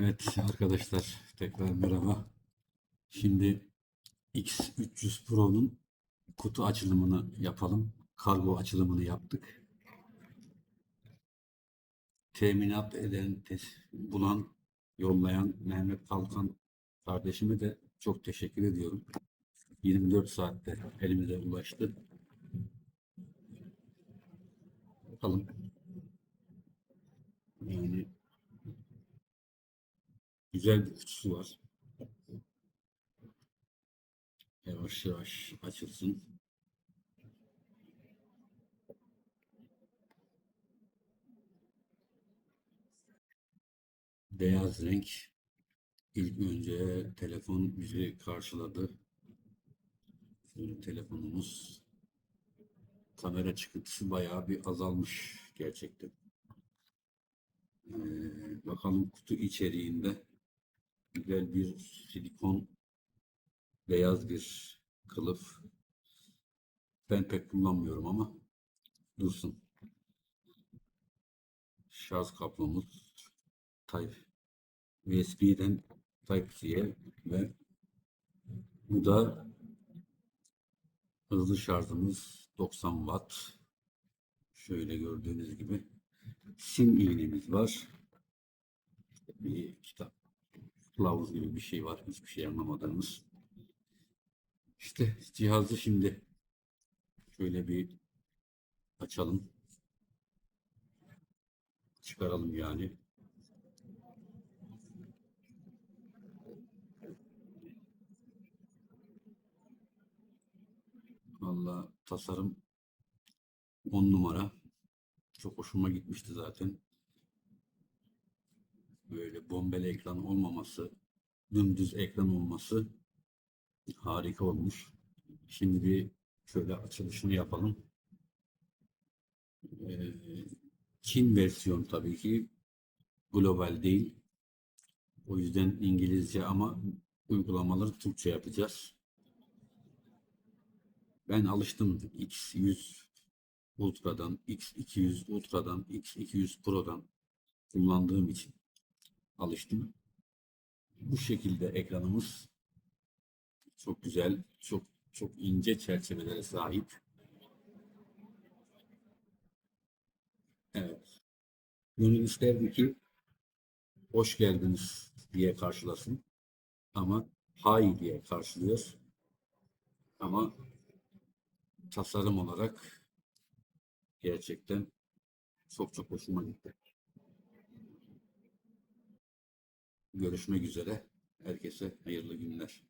Evet arkadaşlar tekrar merhaba. Şimdi X300 Pro'nun kutu açılımını yapalım. Kargo açılımını yaptık. Teminat eden, bulan, yollayan Mehmet Kalkan kardeşime de çok teşekkür ediyorum. 24 saatte elimize ulaştı. Bakalım. Yani güzel bir kutusu var. Yavaş yavaş açılsın. Beyaz renk. İlk önce telefon bizi karşıladı. Şöyle telefonumuz. Kamera çıkıntısı bayağı bir azalmış gerçekten. Ee, bakalım kutu içeriğinde güzel bir silikon beyaz bir kılıf. Ben pek kullanmıyorum ama dursun. Şarj kablomuz Type USB'den Type-C'ye ve bu da hızlı şarjımız 90 Watt. Şöyle gördüğünüz gibi sim iğnemiz var. Bir kitap kılavuz gibi bir şey var. Hiçbir şey anlamadığımız. İşte cihazı şimdi şöyle bir açalım. Çıkaralım yani. Valla tasarım 10 numara. Çok hoşuma gitmişti zaten. Böyle bombeli ekran olmaması, dümdüz ekran olması harika olmuş. Şimdi bir şöyle açılışını yapalım. Ee, Çin versiyon tabii ki global değil. O yüzden İngilizce ama uygulamaları Türkçe yapacağız. Ben alıştım X100 Ultra'dan, X200 Ultra'dan, X200 Pro'dan kullandığım için alıştım. Bu şekilde ekranımız çok güzel, çok çok ince çerçevelere sahip. Evet. Gönül isterdi ki hoş geldiniz diye karşılasın. Ama hay diye karşılıyor. Ama tasarım olarak gerçekten çok çok hoşuma gitti. Görüşmek üzere. Herkese hayırlı günler.